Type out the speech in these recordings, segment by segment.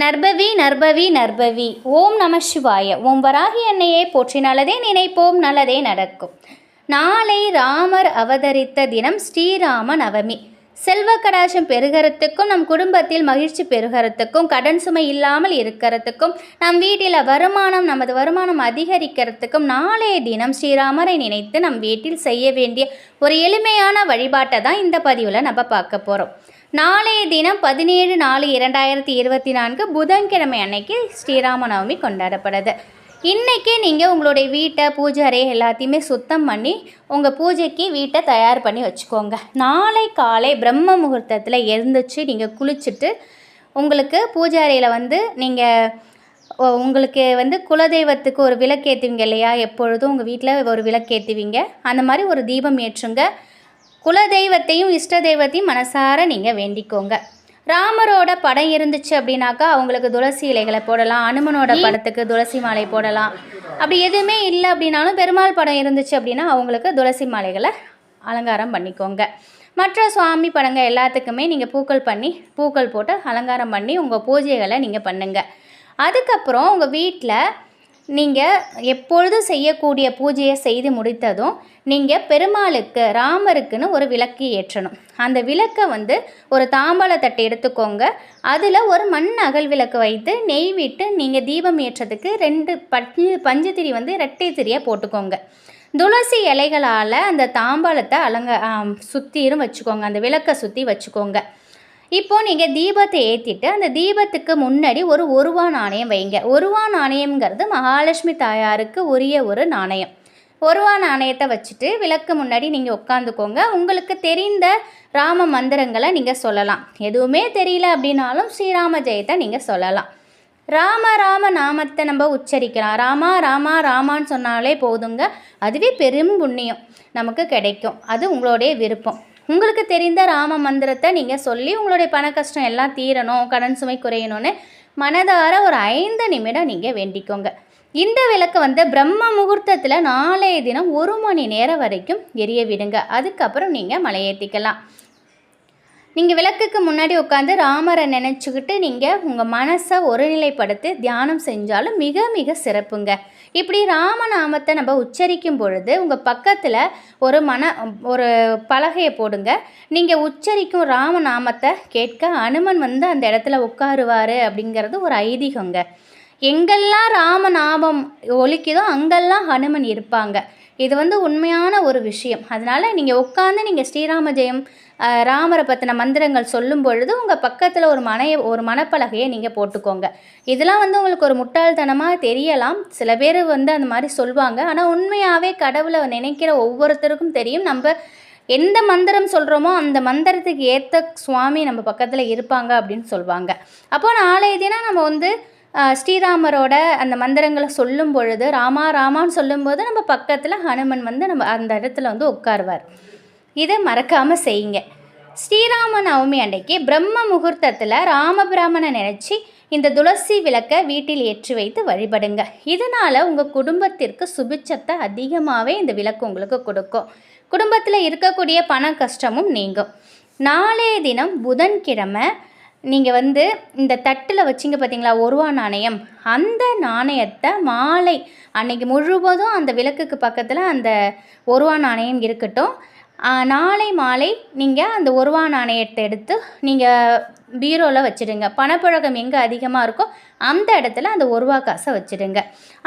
நர்பவி நர்பவி நர்பவி ஓம் நம சிவாய. ஓம் வராகி அன்னையை போற்றி. நல்லதே நினைப்போம் நல்லதே நடக்கும். நாளை ராமர் அவதரித்த தினம் ஸ்ரீராம நவமி. செல்வ கடாசம் பெருகிறதுக்கும் நம் குடும்பத்தில் மகிழ்ச்சி பெருகிறதுக்கும் கடன் சுமை இல்லாமல் இருக்கிறதுக்கும் நம் வீட்டில் வருமானம் நமது வருமானம் அதிகரிக்கிறதுக்கும் நாளைய தினம் ஸ்ரீராமரை நினைத்து நம் வீட்டில் செய்ய வேண்டிய ஒரு எளிமையான வழிபாட்டை தான் இந்த பதிவில் நம்ம பார்க்க போகிறோம் நாளைய தினம் பதினேழு நாலு இரண்டாயிரத்தி இருபத்தி நான்கு புதன்கிழமை அன்னைக்கு ஸ்ரீராம நவமி கொண்டாடப்படுது. இன்றைக்கி நீங்கள் உங்களுடைய வீட்டை பூஜை அறை எல்லாத்தையுமே சுத்தம் பண்ணி உங்கள் பூஜைக்கு வீட்டை தயார் பண்ணி வச்சுக்கோங்க. நாளை காலை பிரம்ம முகூர்த்தத்தில் எழுந்துச்சு நீங்கள் குளிச்சுட்டு உங்களுக்கு பூஜை அறையில் வந்து நீங்கள் உங்களுக்கு வந்து குலதெய்வத்துக்கு ஒரு விளக்கேற்றுவீங்க இல்லையா? எப்பொழுதும் உங்கள் வீட்டில் ஒரு விளக்கேற்றுவீங்க அந்த மாதிரி ஒரு தீபம் ஏற்றுங்க. குலதெய்வத்தையும் இஷ்ட தெய்வத்தையும் மனசார நீங்கள் வேண்டிக்கோங்க. ராமரோட படம் இருந்துச்சு அப்படின்னாக்கா அவங்களுக்கு துளசி இலைகளை போடலாம் அனுமனோட படத்துக்கு துளசி மாலை போடலாம். அப்படி எதுவுமே இல்லை அப்படின்னாலும் பெருமாள் படம் இருந்துச்சு அப்படின்னா அவங்களுக்கு துளசி மாலைகளை அலங்காரம் பண்ணிக்கோங்க. மற்ற சுவாமி படங்கள் எல்லாத்துக்குமே நீங்கள் பூக்கள் பண்ணி பூக்கள் போட்டு அலங்காரம் பண்ணி உங்கள் பூஜைகளை நீங்கள் பண்ணுங்கள் அதுக்கப்புறம் உங்கள் வீட்டில் நீங்கள் எப்பொழுதும் செய்யக்கூடிய பூஜையை செய்து முடித்ததும் நீங்கள் பெருமாளுக்கு ராமருக்குன்னு ஒரு விளக்கு ஏற்றணும். அந்த விளக்கை வந்து ஒரு தாம்பாளத்தட்டை எடுத்துக்கோங்க. அதில் ஒரு மண் அகல் விளக்கு வைத்து நெய் விட்டு நீங்கள் தீபம் ஏற்றதுக்கு ரெண்டு பஞ்சு பஞ்சு திரி வந்து ரெட்டை திரியாக போட்டுக்கோங்க. துளசி இலைகளால் அந்த தாம்பாளத்தை அலங்க சுற்றியும் வச்சுக்கோங்க. அந்த விளக்கை சுற்றி வச்சுக்கோங்க. இப்போது நீங்கள் தீபத்தை ஏற்றிட்டு அந்த தீபத்துக்கு முன்னாடி ஒரு ஒருவா நாணயம் வைங்க. ஒருவா நாணயம்ங்கிறது மகாலட்சுமி தாயாருக்கு உரிய ஒரு நாணயம். ஒருவா நாணயத்தை வச்சுட்டு விளக்கு முன்னாடி நீங்கள் உட்காந்துக்கோங்க. உங்களுக்கு தெரிந்த ராம மந்திரங்களை நீங்கள் சொல்லலாம். எதுவுமே தெரியல அப்படின்னாலும் ஸ்ரீராம ஜெயத்தை நீங்கள் சொல்லலாம். ராம ராம நாமத்தை நம்ம உச்சரிக்கலாம். ராமா ராமா ராமான்னு சொன்னாலே போதுங்க. அதுவே பெரும் புண்ணியம் நமக்கு கிடைக்கும். அது உங்களுடைய விருப்பம். உங்களுக்கு தெரிந்த ராம மந்திரத்தை நீங்கள் சொல்லி உங்களுடைய பண கஷ்டம் எல்லாம் தீரணும் கடன் சுமை குறையணும்னு மனதார ஒரு ஐந்து நிமிடம் நீங்கள் வேண்டிக்கோங்க. இந்த விளக்கு வந்து பிரம்ம முகூர்த்தத்தில் நாளைய தினம் ஒரு மணி நேரம் வரைக்கும் எரிய விடுங்க. அதுக்கப்புறம் நீங்கள் மலையேற்றிக்கலாம் நீங்கள் விளக்குக்கு முன்னாடி உட்காந்து ராமரை நினச்சிக்கிட்டு நீங்கள் உங்கள் மனசை ஒருநிலைப்படுத்தி தியானம் செஞ்சாலும் மிக மிக சிறப்புங்க. இப்படி ராமநாமத்தை நம்ம உச்சரிக்கும் பொழுது உங்கள் பக்கத்தில் ஒரு மன ஒரு பலகையை போடுங்க. நீங்கள் உச்சரிக்கும் ராமநாமத்தை கேட்க அனுமன் வந்து அந்த இடத்துல உட்காருவார் அப்படிங்கிறது ஒரு ஐதீகங்க. எங்கெல்லாம் ராமநாமம் ஒலிக்குதோ அங்கெல்லாம் ஹனுமன் இருப்பாங்க. இது வந்து உண்மையான ஒரு விஷயம். அதனால் நீங்கள் உட்காந்து நீங்கள் ஸ்ரீராம ஜெயம் ராமரை பற்றின மந்திரங்கள் சொல்லும் பொழுது உங்கள் பக்கத்தில் ஒரு மனைய ஒரு மனப்பலகையை நீங்கள் போட்டுக்கோங்க. இதெல்லாம் வந்து உங்களுக்கு ஒரு முட்டாள்தனமாக தெரியலாம். சில பேர் வந்து அந்த மாதிரி சொல்லுவாங்க ஆனால் உண்மையாகவே கடவுளை நினைக்கிற ஒவ்வொருத்தருக்கும் தெரியும். நம்ம எந்த மந்திரம் சொல்கிறோமோ அந்த மந்திரத்துக்கு ஏற்ற சுவாமி நம்ம பக்கத்தில் இருப்பாங்க அப்படின்னு சொல்லுவாங்க அப்போ நாளைய தினம் நம்ம வந்து ஸ்ரீராமரோட அந்த மந்திரங்களை சொல்லும் பொழுது ராமா ராமான்னு சொல்லும்போது நம்ம பக்கத்தில் ஹனுமன் வந்து நம்ம அந்த இடத்துல வந்து உட்காருவார். இதை மறக்காமல் செய்யுங்க. ஸ்ரீராம நவமி அன்றைக்கி பிரம்ம முகூர்த்தத்தில் ராமபிராமனை நினச்சி இந்த துளசி விளக்கை வீட்டில் ஏற்றி வைத்து வழிபடுங்க. இதனால் உங்கள் குடும்பத்திற்கு சுபிச்சத்தை அதிகமாகவே இந்த விளக்கு உங்களுக்கு கொடுக்கும். குடும்பத்தில் இருக்கக்கூடிய பண கஷ்டமும் நீங்கும். நாளே தினம் புதன்கிழமை நீங்கள் வந்து இந்த தட்டில் வச்சிங்க பார்த்தீங்களா ஒருவா நாணயம். அந்த நாணயத்தை மாலை அன்னைக்கு முழுவதும் அந்த விளக்குக்கு பக்கத்தில் அந்த ஒருவா நாணயம் இருக்கட்டும். நாளை மாலை நீங்கள் அந்த ஒருவா நாணயத்தை எடுத்து நீங்கள் பீரோவில் வச்சுடுங்க. பணப்பழக்கம் எங்கே அதிகமாக இருக்கோ அந்த இடத்துல அந்த ஒருவா காசை வச்சுடுங்க.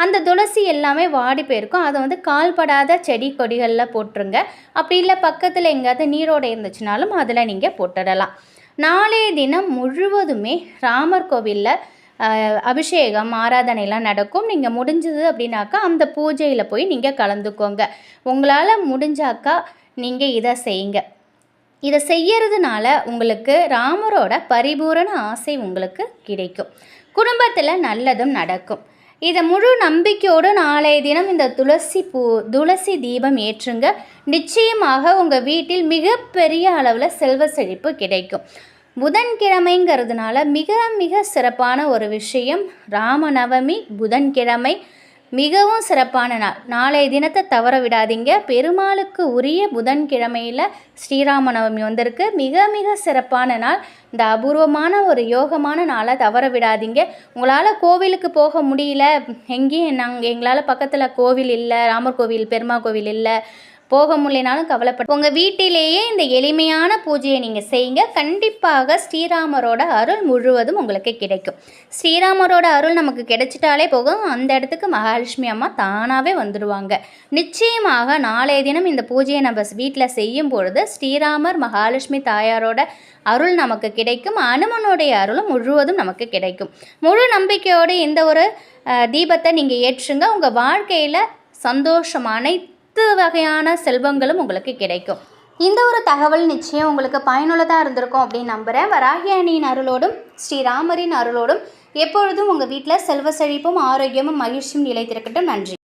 அந்த துளசி எல்லாமே வாடி போயிருக்கும். அதை வந்து கால்படாத செடி கொடிகளில் போட்டுருங்க. அப்படி இல்லை பக்கத்தில் எங்கேயாவது நீரோடு இருந்துச்சுனாலும் அதில் நீங்கள் போட்டுடலாம். நாளைய தினம் முழுவதுமே ராமர் கோவிலில் அபிஷேகம் ஆராதனைலாம் நடக்கும். நீங்கள் முடிஞ்சது அப்படின்னாக்கா அந்த பூஜையில் போய் நீங்கள் கலந்துக்கோங்க. உங்களால் முடிஞ்சாக்கா நீங்கள் இதை செய்யுங்க. இதை செய்யறதுனால உங்களுக்கு ராமரோட பரிபூரண ஆசை உங்களுக்கு கிடைக்கும். குடும்பத்தில் நல்லதும் நடக்கும். இதை முழு நம்பிக்கையோடு நாளைய தினம் இந்த துளசி பூ துளசி தீபம் ஏற்றுங்க. நிச்சயமாக உங்கள் வீட்டில் மிகப்பெரிய அளவில் செல்வ செழிப்பு கிடைக்கும். புதன்கிழமைங்கிறதுனால மிக மிக சிறப்பான ஒரு விஷயம். ராமநவமி புதன்கிழமை. மிகவும் சிறப்பான நாள். நாளைய தினத்தை தவற விடாதீங்க. பெருமாளுக்கு உரிய புதன்கிழமையில் ஸ்ரீராம நவமி வந்திருக்கு. மிக மிக சிறப்பான நாள். இந்த அபூர்வமான ஒரு யோகமான நாளை தவற விடாதீங்க. உங்களால் கோவிலுக்கு போக முடியல. எங்கேயும் நாங்கள் எங்களால் பக்கத்தில் கோவில் இல்லை ராமர் கோவில் பெருமா கோவில் இல்லை. போக முடியலனாலும் கவலைப்பட உங்கள் வீட்டிலேயே இந்த எளிமையான பூஜையை நீங்கள் செய்யுங்க. கண்டிப்பாக ஸ்ரீராமரோட அருள் முழுவதும் உங்களுக்கு கிடைக்கும். ஸ்ரீராமரோட அருள் நமக்கு கிடைச்சிட்டாலே போகும் அந்த இடத்துக்கு மகாலட்சுமி அம்மா தானாகவே வந்துடுவாங்க நிச்சயமாக நாளைய தினம் இந்த பூஜையை நம்ம வீட்டில் செய்யும் பொழுது ஸ்ரீராமர் மகாலட்சுமி தாயாரோட அருள் நமக்கு கிடைக்கும். அனுமனுடைய அருளும் முழுவதும் நமக்கு கிடைக்கும். முழு நம்பிக்கையோடு இந்த ஒரு தீபத்தை நீங்கள் ஏற்றுங்க. உங்கள் வாழ்க்கையில் சந்தோஷம் அனைத்து வகையான செல்வங்களும் உங்களுக்கு கிடைக்கும். இந்த ஒரு தகவல் நிச்சயம் உங்களுக்கு பயனுள்ளதாக இருந்திருக்கும் அப்படின்னு நம்புகிறேன் வராகி அணியின் அருளோடும் ஸ்ரீராமரின் அருளோடும் எப்பொழுதும் உங்கள் வீட்டில் செல்வ செழிப்பும் ஆரோக்கியமும் மகிழ்ச்சியும் நிலைத்திருக்கட்டும். நன்றி.